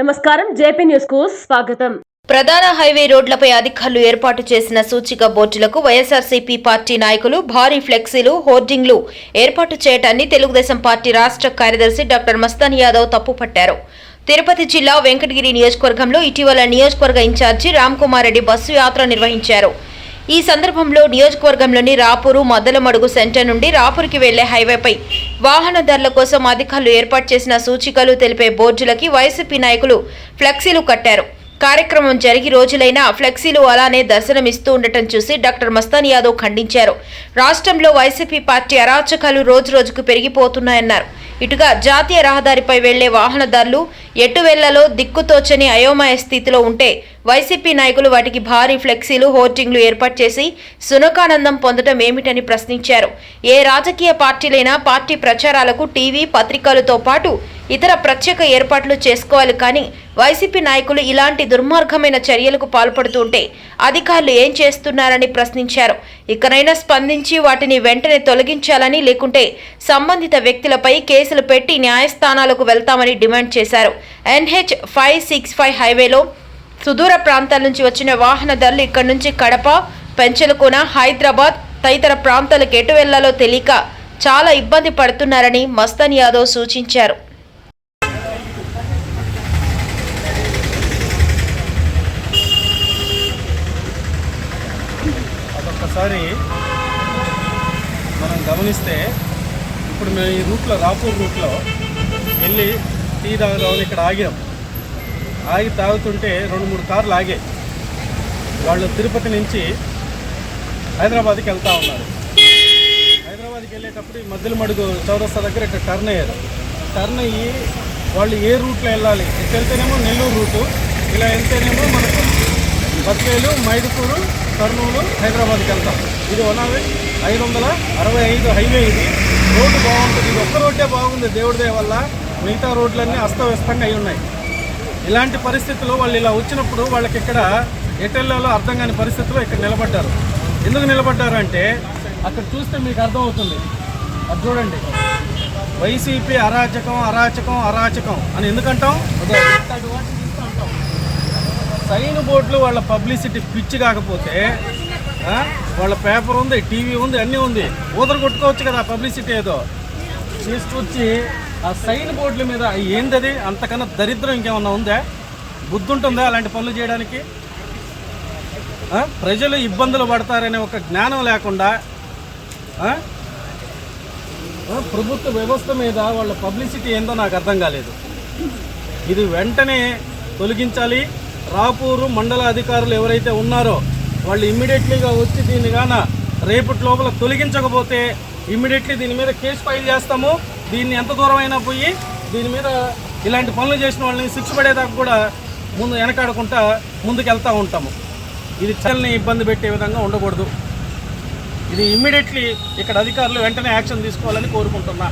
నమస్కారం జేపీ న్యూస్కు స్వాగతం. ప్రధాన హైవే రోడ్లపై అధికారులు ఏర్పాటు చేసిన సూచిక బోర్డులకు వైఎస్ఆర్సీపీ పార్టీ నాయకులు భారీ ఫ్లెక్సీలు హోర్డింగ్లు ఏర్పాటు చేయటాన్ని తెలుగుదేశం పార్టీ రాష్ట్ర కార్యదర్శి డాక్టర్ మస్తాన్ యాదవ్ తప్పుపట్టారు. తిరుపతి జిల్లా వెంకటగిరి నియోజకవర్గంలో ఇటీవల నియోజకవర్గ ఇన్ఛార్జి రామ్ కుమార్ రెడ్డి బస్సు యాత్ర నిర్వహించారు. ఈ సందర్భంలో నియోజకవర్గంలోని రాపూరు మద్దలమడుగు సెంటర్ నుండి రాపూరుకి వెళ్ళే హైవేపై వాహనదారుల కోసం అధికారులు ఏర్పాటు చేసిన సూచికలు తెలిపే బోర్డులకి వైసీపీ నాయకులు ఫ్లెక్సీలు కట్టారు. కార్యక్రమం జరిగి రోజులైనా ఫ్లెక్సీలు అలానే దర్శనమిస్తూ ఉండటం చూసి డాక్టర్ మస్తాన్ యాదవ్ ఖండించారు. రాష్ట్రంలో వైసీపీ పార్టీ అరాచకాలు రోజు రోజుకు పెరిగిపోతున్నాయన్నారు. ఇటుగా జాతీయ రహదారిపై వెళ్ళే వాహనదారులు ఎటు వెళ్ళలో దిక్కుతోచని అయోమయ స్థితిలో ఉంటే వైసీపీ నాయకులు వాటికి భారీ ఫ్లెక్సీలు హోర్డింగ్లు ఏర్పాటు చేసి సునకానందం పొందడం ఏమిటని ప్రశ్నించారు. ఏ రాజకీయ పార్టీలైనా పార్టీ ప్రచారాలకు టీవీ పత్రికలతో పాటు ఇతర ప్రత్యేక ఏర్పాట్లు చేసుకోవాలి కానీ వైసీపీ నాయకులు ఇలాంటి దుర్మార్గమైన చర్యలకు పాల్పడుతుంటే అధికారులు ఏం చేస్తున్నారని ప్రశ్నించారు. ఇకనైనా స్పందించి వాటిని వెంటనే తొలగించాలని లేకుంటే సంబంధిత వ్యక్తులపై కేసులు పెట్టి న్యాయస్థానాలకు వెళ్తామని డిమాండ్ చేశారు. ఎన్హెచ్ ఫైవ్ సిక్స్ ఫైవ్ హైవేలో సుదూర ప్రాంతాల నుంచి వచ్చిన వాహనదారులు ఇక్కడి నుంచి కడప పెంచలకోన హైదరాబాద్ తదితర ప్రాంతాలకు ఎటు వెళ్ళాలో తెలియక చాలా ఇబ్బంది పడుతున్నారని మస్తాన్ యాదవ్ సూచించారు. అదొక్కసారి మనం గమనిస్తే ఇప్పుడు మేము ఈ రూట్లో రాపూర్ రూట్లో వెళ్ళి టీ తాగుదామని ఇక్కడ ఆగాం. ఆగి తాగుతుంటే రెండు మూడు కార్లు ఆగాయి. వాళ్ళు తిరుపతి నుంచి హైదరాబాద్కి వెళ్తూ ఉన్నారు. హైదరాబాద్కి వెళ్ళేటప్పుడు ఈ మధ్యల మడుగు చౌరస్తా దగ్గర ఇక్కడ టర్న్ అయ్యారు. టర్న్ అయ్యి వాళ్ళు ఏ రూట్లో వెళ్ళాలి? ఇటు వెళ్తేనేమో నెల్లూరు రూటు ఇలా వెళ్తేనేమో మనకు బద్వేలు మైదుకూరు కర్నూలు హైదరాబాద్కి వెళ్తాం. ఇది వన్ ఆఫ్ ఐదు వందల అరవై ఐదు హైవే ఇది. రోడ్డు బాగుంటుంది. ఇది ఒక్క రోడ్డే బాగుంది దేవుడి దయ వల్ల. మిగతా రోడ్లన్నీ అస్తవ్యస్తంగా అయి ఉన్నాయి. ఇలాంటి పరిస్థితులు వాళ్ళు ఇలా వచ్చినప్పుడు వాళ్ళకి ఇక్కడ ఎటెల్లాలో అర్థం కాని పరిస్థితుల్లో ఇక్కడ నిలబడ్డారు. ఎందుకు నిలబడ్డారు అంటే అక్కడ చూస్తే మీకు అర్థమవుతుంది. అది చూడండి. వైసీపీ అరాచకం అరాచకం అరాచకం అని ఎందుకంటాం అదో ఇట్లాంటి వాటిని చూస్తూ ఉంటాం సైన్ బోర్డులు వాళ్ళ పబ్లిసిటీ పిచ్చి కాకపోతే వాళ్ళ పేపర్ ఉంది టీవీ ఉంది అన్నీ ఉంది. ఊదరు కొట్టుకోవచ్చు కదా పబ్లిసిటీ ఏదో. తీసుకొచ్చి ఆ సైన్ బోర్డుల మీద ఏంటది అంతకన్నా దరిద్రం ఇంకేమన్నా ఉందా? బుద్ధి ఉంటుందా అలాంటి పనులు చేయడానికి? ప్రజలు ఇబ్బందులు పడతారనే ఒక జ్ఞానం లేకుండా ప్రభుత్వ వ్యవస్థ మీద వాళ్ళ పబ్లిసిటీ ఏందో నాకు అర్థం కాలేదు. ఇది వెంటనే తొలగించాలి. రాపూరు మండల అధికారులు ఎవరైతే ఉన్నారో వాళ్ళు ఇమ్మీడియట్లీగా వచ్చి దీన్ని గాన రేపటి లోపల తొలగించకపోతే ఇమ్మీడియట్లీ దీని మీద కేసు ఫైల్ చేస్తాము. దీన్ని ఎంత దూరం అయినా పోయి దీని మీద ఇలాంటి పనులు చేసిన వాళ్ళని శిక్ష పడేదాకా కూడా ముందు వెనకాడకుండా ముందుకు వెళ్తూ ఉంటాము. ఇది చల్లని ఇబ్బంది పెట్టే విధంగా ఉండకూడదు. ఇది ఇమ్మీడియట్లీ ఇక్కడ అధికారులు వెంటనే యాక్షన్ తీసుకోవాలని కోరుకుంటున్నా.